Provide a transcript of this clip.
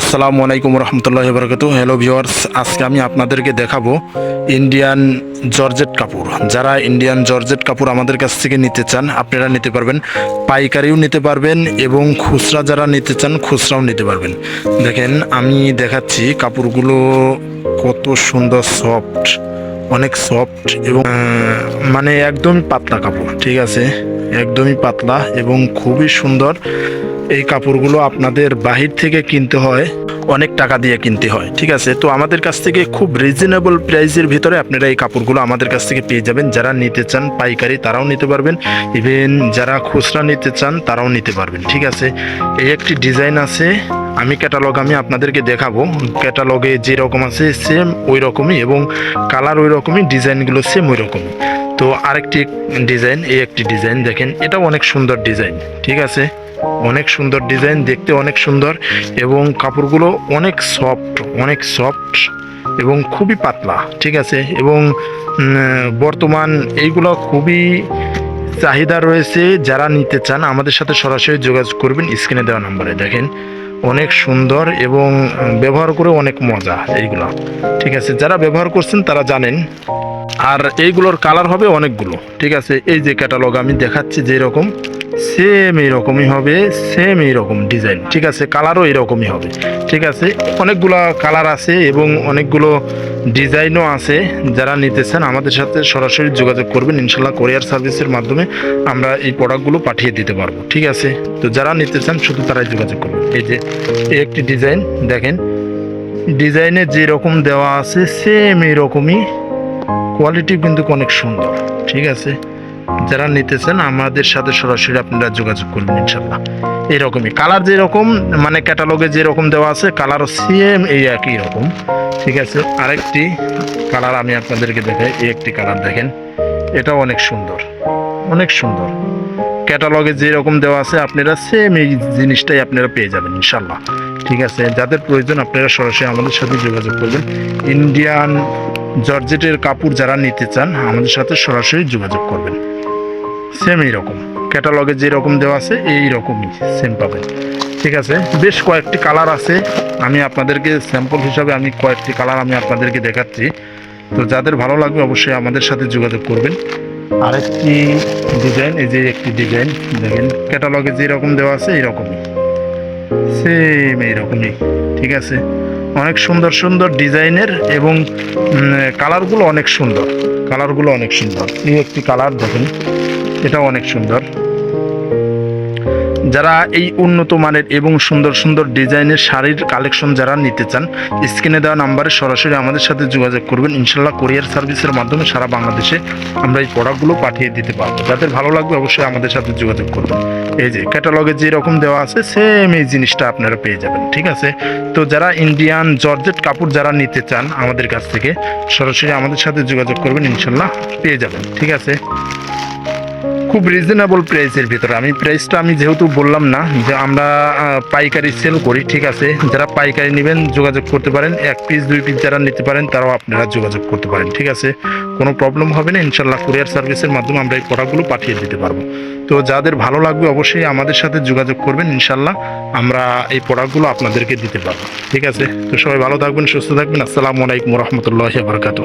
আসসালামু আলাইকুম রহমতুল্লাহ বরকত hello viewers আজকে আমি আপনাদেরকে দেখাবো ইন্ডিয়ান জর্জেট কাপড় যারা ইন্ডিয়ান জর্জেট কাপড় আমাদের কাছ থেকে নিতে চান, আপনারা নিতে পারবেন। পাইকারিও নিতে পারবেন এবং খুচরা যারা নিতে চান, খুচরাও নিতে পারবেন। দেখেন, আমি দেখাচ্ছি কাপড়গুলো কত সুন্দর সফট অনেক সফট এবং মানে একদমই পাতলা কাপড়, ঠিক আছে? একদমই পাতলা এবং খুবই সুন্দর। এই কাপড়গুলো আপনাদের বাহির থেকে কিনতে হয়, অনেক টাকা দিয়ে কিনতে হয়, ঠিক আছে? তো আমাদের কাছ থেকে খুব রিজনেবল প্রাইসের ভিতরে আপনারা এই কাপড়গুলো আমাদের কাছ থেকে পেয়ে যাবেন। যারা নিতে চান পাইকারি, তারাও নিতে পারবেন। ইভেন যারা খুচরা নিতে চান, তারাও নিতে পারবেন, ঠিক আছে? এই একটি ডিজাইন আছে, আমি ক্যাটালগ আমি আপনাদেরকে দেখাবো। ক্যাটালগে যেরকম আছে সেম ওই রকমই এবং কালার ওই রকমই ডিজাইনগুলো সেম ওই রকমই। তো আরেকটি ডিজাইন, এই একটি ডিজাইন দেখেন, এটাও অনেক সুন্দর ডিজাইন, ঠিক আছে? অনেক সুন্দর ডিজাইন, দেখতে অনেক সুন্দর এবং কাপড়গুলো অনেক সফট অনেক সফট এবং খুবই পাতলা, ঠিক আছে? এবং বর্তমান এইগুলো খুবই চাহিদা রয়েছে, যারা নিতে চান আমাদের সাথে সরাসরি যোগাযোগ করবেন স্ক্রিনে দেওয়া নাম্বারে, দেখেন? অনেক সুন্দর এবং ব্যবহার করে অনেক মজা এইগুলো। ঠিক আছে, যারা ব্যবহার করছেন তারা জানেন। আর এইগুলোর কালার হবে অনেকগুলো। ঠিক আছে, এই যে ক্যাটালগ আমি দেখাচ্ছি যে রকম সেম এইরকমই হবে সেম এইরকম ডিজাইন ঠিক আছে কালারও এরকমই হবে। ঠিক আছে, অনেকগুলো কালার আছে এবং অনেকগুলো ডিজাইনও আছে। যারা নিতেছেন আমাদের সাথে সরাসরি যোগাযোগ করবেন। ইনশাল্লাহ কোরিয়ার সার্ভিসের মাধ্যমে আমরা এই প্রোডাক্টগুলো পাঠিয়ে দিতে পারব। ঠিক আছে? তো যারা নিতে চান, শুধু তারাই যোগাযোগ করবেন। এই যে একটি ডিজাইন দেখেন। ডিজাইনে যে রকম দেওয়া আছে সেম এইরকমই কোয়ালিটি কিন্তু অনেক সুন্দর। ঠিক আছে? যারা নিতেছেন, আমাদের সাথে সরাসরি আপনারা যোগাযোগ করবেন ইনশাল্লাহ এরকমই। কালার যেরকম মানে ক্যাটালগে যেরকম দেওয়া আছে কালারও সেম এই একই রকম। ঠিক আছে? আরেকটি কালার আমি আপনাদেরকে দেখাই, এই একটি কালার দেখেন। এটাও অনেক সুন্দর। অনেক সুন্দর। ক্যাটালগে যেরকম দেওয়া আছে, আপনারা সেম এই জিনিসটাই আপনারা পেয়ে যাবেন ইনশাল্লাহ ঠিক আছে? যাদের প্রয়োজন, আপনারা সরাসরি আমাদের সাথে যোগাযোগ করবেন। ইন্ডিয়ান জর্জেটের কাপড় যারা নিতে চান, আমাদের সাথে সরাসরি যোগাযোগ করবেন। সেম এইরকম। ক্যাটালগে যেরকম দেওয়া আছে এই রকমই সেম পাবেন। ঠিক আছে? বেশ কয়েকটি কালার আছে। আমি আপনাদেরকে স্যাম্পল হিসাবে আমি কয়েকটি কালার আমি আপনাদেরকে দেখাচ্ছি। তো যাদের ভালো লাগবে অবশ্যই আমাদের সাথে যোগাযোগ করবেন। আরেকটি ডিজাইন এই যে একটি ডিজাইন দেখেন ক্যাটালগে যেরকম দেওয়া আছে, এইরকমই। সেম এইরকমই। ঠিক আছে? অনেক সুন্দর সুন্দর ডিজাইনের এবং কালারগুলো অনেক সুন্দর। কালারগুলো অনেক সুন্দর। এই একটি কালার দেখেন। এটাও অনেক সুন্দর। যারা এই উন্নত মানের এবং সুন্দর সুন্দর ডিজাইনের শাড়ির কালেকশন যারা নিতে চান, স্ক্রিনে দেওয়া নাম্বারে সরাসরি আমাদের সাথে যোগাযোগ করবেন। ইনশাল্লাহ কোরিয়ার সার্ভিসের মাধ্যমে সারা বাংলাদেশে আমরা এই প্রোডাক্টগুলো পাঠিয়ে দিতে পারব। যাদের ভালো লাগবে অবশ্যই আমাদের সাথে যোগাযোগ করবেন। এই যে, ক্যাটালগে যেরকম দেওয়া আছে সেম এই জিনিসটা আপনারা পেয়ে যাবেন, ঠিক আছে? তো যারা ইন্ডিয়ান জর্জেট কাপড় যারা নিতে চান আমাদের কাছ থেকে, সরাসরি আমাদের সাথে যোগাযোগ করবেন ইনশাল্লাহ পেয়ে যাবেন, ঠিক আছে? খুব রিজনেবল প্রাইসের ভিতরে। আমি প্রাইসটা আমি যেহেতু বললাম না, যে আমরা পাইকারি সেল করি, ঠিক আছে? যারা পাইকারি নেবেন, যোগাযোগ করতে পারেন। এক পিস দুই পিস যারা নিতে পারেন, তারাও আপনারা যোগাযোগ করতে পারেন, ঠিক আছে? কোনো প্রবলেম হবে না ইনশাল্লাহ কুরিয়ার সার্ভিসের মাধ্যমে আমরা এই প্রোডাক্টগুলো পাঠিয়ে দিতে পারব। তো যাদের ভালো লাগবে, অবশ্যই আমাদের সাথে যোগাযোগ করবেন ইনশাল্লাহ আমরা এই প্রোডাক্টগুলো আপনাদেরকে দিতে পারব, ঠিক আছে? তো সবাই ভালো থাকবেন, সুস্থ থাকবেন। আসসালামু আলাইকুম রহমতুল্লাহ বারকাতু